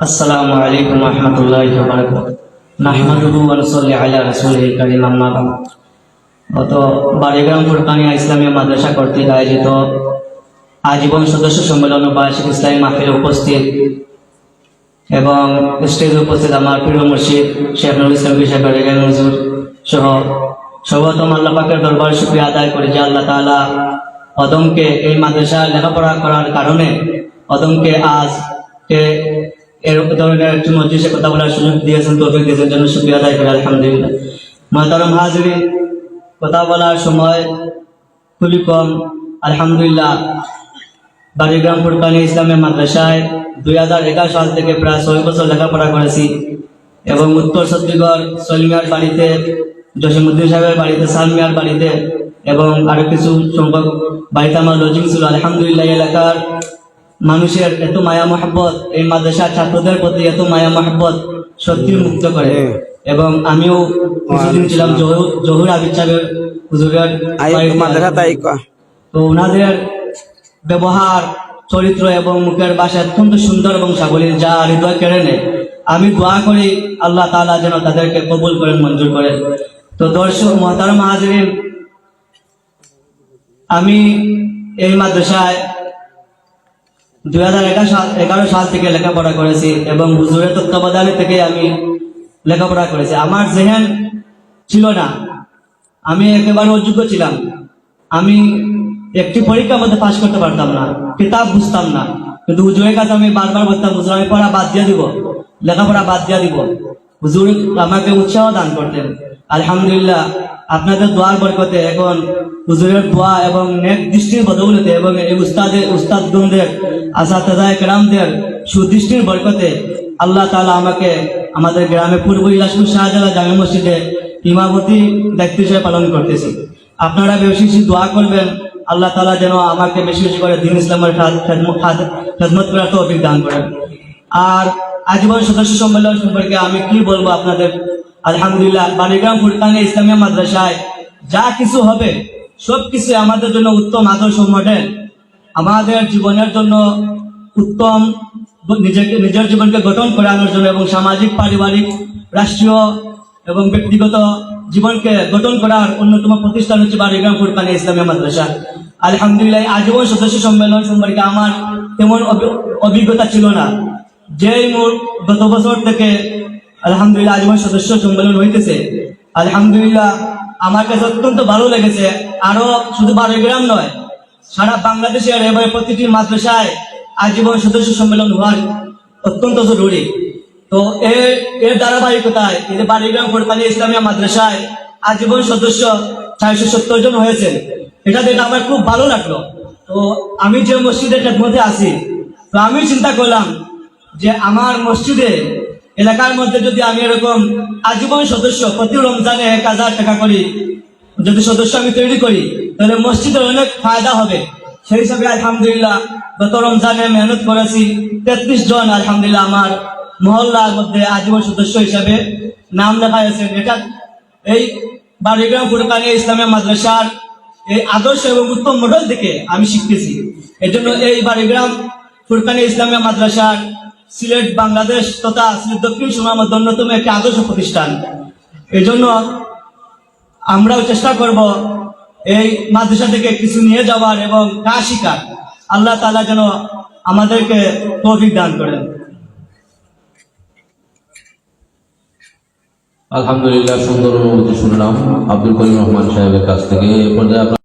আসসালামু আলাইকুম রহমতুল্লাহি ওয়া বারাকাতুহু। নাহমাদুহু ওয়া নুসাল্লি আলা রাসূলিল কারীম আম্মা গত বালিগ্রাম ফুরকানিয়া ইসলামীয় মাদ্রাসা কর্তৃক আয়োজিত আজীবন সদস্য সম্মেলন ও বার্ষিক ইসলামী মাহফিলে উপস্থিত এবং স্টেজ উপস্থিত আমার প্রিয় মুর্শিদ শেখ নুরুল ইসলাম বিশাখ নজরুল সহ সর্বতম আল্লাহ পাকের দরবার শুক্রিয়া আদায় করে যে আল্লাহ তাআলা অদমকে এই মাদ্রাসা লেখাপড়া করার কারণে অদমকে আজ কে এর ধরনের একটি মজলিসে কথা বলার সুযোগ দিয়েছেন, তৌফিক দিয়েছেন, জন্য শুক্রিয়া আদায় করে, আলহামদুলিল্লাহ। মহতারম হাজরিন, কথা বলার সময় খুবই কম, আলহামদুলিল্লাহ। বাড়িগ্রাম ফুরকানি ইসলামের মাদ্রাসায় দুই হাজার এগারো সাল থেকে প্রায় ছয় বছর লেখাপড়া করেছি এবং উত্তর ছত্তিশগড় সলমিয়ার বাড়িতে জসিমুদ্দিন সাহেবের বাড়িতে, সালমিয়ার বাড়িতে এবং আরও কিছু সংখ্যক বাড়িতে আমার লজিং ছিল। আলহামদুলিল্লাহ এলাকার মানুষের এত মায়া মহব্বত এই মাদ্রাসার ছাত্রদের প্রতি এত মায়া মহব্বত সত্যি মুক্ত করে। এবং আমিও কিছুদিন ছিলাম জহুর আবিদ সাহেবের হুজুরের তো ওনাদের ব্যবহার চরিত্র এবং মুখের বাসা অত্যন্ত সুন্দর এবং সাবলীল যা হৃদয় কেড়ে নেয়। আমি দোয়া করি আল্লাহ তাআলা যেন তাদেরকে কবুল করেন মঞ্জুর করেন। তো দর্শক মহতারম হাজরিন আমি এই মাদ্রাসায় দুই হাজার এগারো সাল থেকে লেখাপড়া করেছি এবং হুজুরের তত্ত্বাবধানে থেকে আমি লেখাপড়া করেছি। আমার জেহেন ছিল না। আমি একেবারে অযোগ্য ছিলাম। আমি একটি পরীক্ষার মধ্যে পাশ করতে পারতাম না। কিতাব বুঝতাম না। কিন্তু হুজুরের কাছে আমি বারবার বলতাম, হুজুর, আমি পড়া বাদ দিয়ে দিব। লেখাপড়া বাদ দিয়ে দিব। হুজুর আমাকে উৎসাহ দান করতেন। আলহামদুলিল্লাহ, আপনাদের দোয়ার বরকতে এখন হুজুরের দোয়া এবং নেক দৃষ্টির বদৌলতে এবং এই উস্তাদের উস্তাদগণদের আসাদায় কেরামদের সুদৃষ্টির বরকতে আল্লাহ তালা আমাকে আমাদের গ্রামে পূর্ব ইলাসপুর শাহজালা জামে মসজিদে ইমামতি দায়িত্ব হিসেবে পালন করতেছি। আপনারা বেশি বেশি দোয়া করবেন, আল্লাহ তালা যেন আমাকে বেশি বেশি করে দিন ইসলামের খাদ- খেদমত খাদ- খেদমত করার তৌফিক দান করেন। আর আজীবন সদস্য সম্মেলন সম্পর্কে আমি কি বলব আপনাদের? আলহামদুলিল্লাহ, বালিগ্রাম ফুরকানে ইসলামিয়া মাদ্রাসায় যা কিছু হবে সব কিছু আমাদের জন্য উত্তম আদর্শ মডেল। আমাদের জীবনের জন্য উত্তম, নিজেকে, নিজের জীবনকে গঠন করানোর জন্য এবং সামাজিক, পারিবারিক, রাষ্ট্রীয় এবং ব্যক্তিগত জীবনকে গঠন করার অন্যতম প্রতিষ্ঠান হচ্ছে বাড়িগ্রাম ফুরকানি ইসলামিয়া মাদ্রাসা। আলহামদুলিল্লাহ আজীবন সদস্য সম্মেলন সম্পর্কে আমার তেমন অভি- অভিজ্ঞতা ছিল না। যেই গত বছর থেকে আলহামদুলিল্লাহ আজীবন সদস্য সম্মেলন হইতেছে। আলহামদুলিল্লাহ, আমার কাছে অত্যন্ত ভালো লেগেছে। আরও শুধু বারোগ্রাম নয় সারা বাংলাদেশের এবারে প্রতিটি মাদ্রাসায় আজীবন সদস্য সম্মেলন হওয়ার অত্যন্ত জরুরি। তো এর এর ধারাবাহিকতায় যে বাড়িগ্রাম ফুরকানি ইসলামিয়া মাদ্রাসায় আজীবন সদস্য চারশো সত্তর জন হয়েছে এটা দেখে আমার খুব ভালো লাগল। তো আমি যে মসজিদের মধ্যে আছি, তো আমি চিন্তা করলাম যে আমার মসজিদে, এলাকার মধ্যে যদি আমি এরকম আজীবন সদস্য প্রতি রমজানে এক হাজার টাকা করি, যদি সদস্য আমি তৈরি করি তাহলে মসজিদের অনেক ফায়দা হবে। সেই হিসাবে আলহামদুলিল্লাহ গত রমজানে মেহনত করেছি তেত্রিশ জন আলহামদুলিল্লাহ আমার মহল্লার মধ্যে আজীবন সদস্য হিসাবে নাম লেখা হয়েছে। এটা এই বাড়িগ্রাম ফুরকানি ইসলামিয়া মাদ্রাসার এই আদর্শ এবং উত্তম মডেল থেকে আমি শিখতেছি। এই জন্য এই বাড়িগ্রাম ফুরকানি ইসলামিয়া মাদ্রাসার সিলেট, বাংলাদেশ তথা সিলেট দক্ষিণ সুনার মধ্যে অন্যতম একটি আদর্শ প্রতিষ্ঠান। এই জন্য আমরাও চেষ্টা করব এই মাদ্রাসা থেকে কিছু নিয়ে যাওয়ার এবং তা শিকার আল্লাহ তালা যেন আমাদেরকে তৌফিক দান করেন। আলহামদুলিল্লাহ, সুন্দর অনুভূতি শুনলাম। আব্দুল করিম রহমান সাহেবের কাছ থেকে। এ পর্যায়ে